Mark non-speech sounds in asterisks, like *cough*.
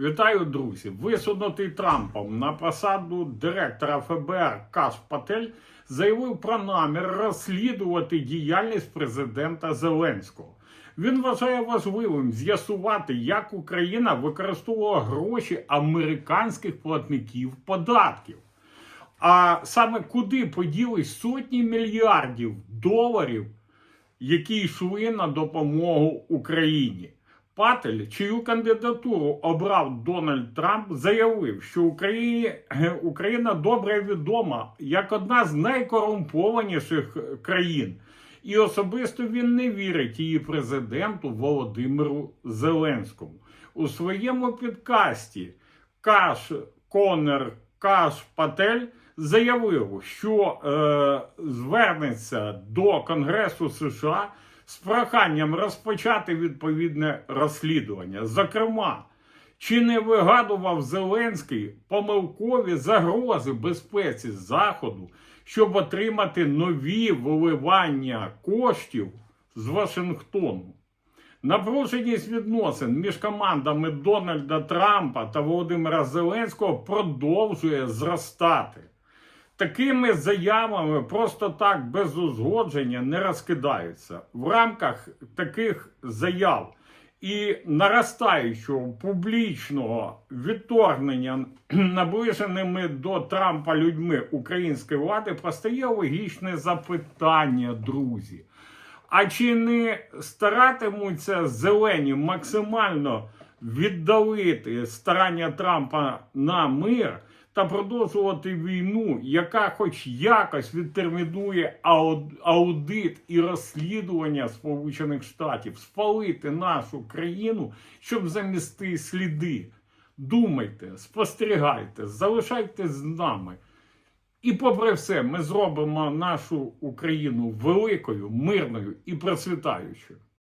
Вітаю, друзі! Висунутий Трампом на посаду директора ФБР Каш Патель заявив про намір розслідувати діяльність президента Зеленського. Він вважає важливим з'ясувати, як Україна використовувала гроші американських платників податків. А саме куди поділись сотні мільярдів доларів, які йшли на допомогу Україні. Патель, чию кандидатуру обрав Дональд Трамп, заявив, що Україні, *clears throat* Україна добре відома як одна з найкорумпованіших країн, і особисто він не вірить її президенту Володимиру Зеленському. У своєму підкасті Каш Конер Каш Патель заявив, що е, звернеться до Конгресу США з проханням розпочати відповідне розслідування. Зокрема, чи не вигадував Зеленський помилкові загрози безпеці Заходу, щоб отримати нові виливання коштів з Вашингтону? Напруженість відносин між командами Дональда Трампа та Володимира Зеленського продовжує зростати. Такими заявами просто так без узгодження не розкидаються. В рамках таких заяв і наростаючого публічного відторгнення *clears throat* наближеними до Трампа людьми української влади постає логічне запитання, друзі. А чи не старатимуться зелені максимально віддалити старання Трампа на мир та продовжувати війну, яка хоч якось відтермінує аудит і розслідування Сполучених Штатів, спалити нашу країну, щоб замісти сліди? Думайте, спостерігайте, залишайтесь з нами. І попри все, ми зробимо нашу Україну великою, мирною і процвітаючою.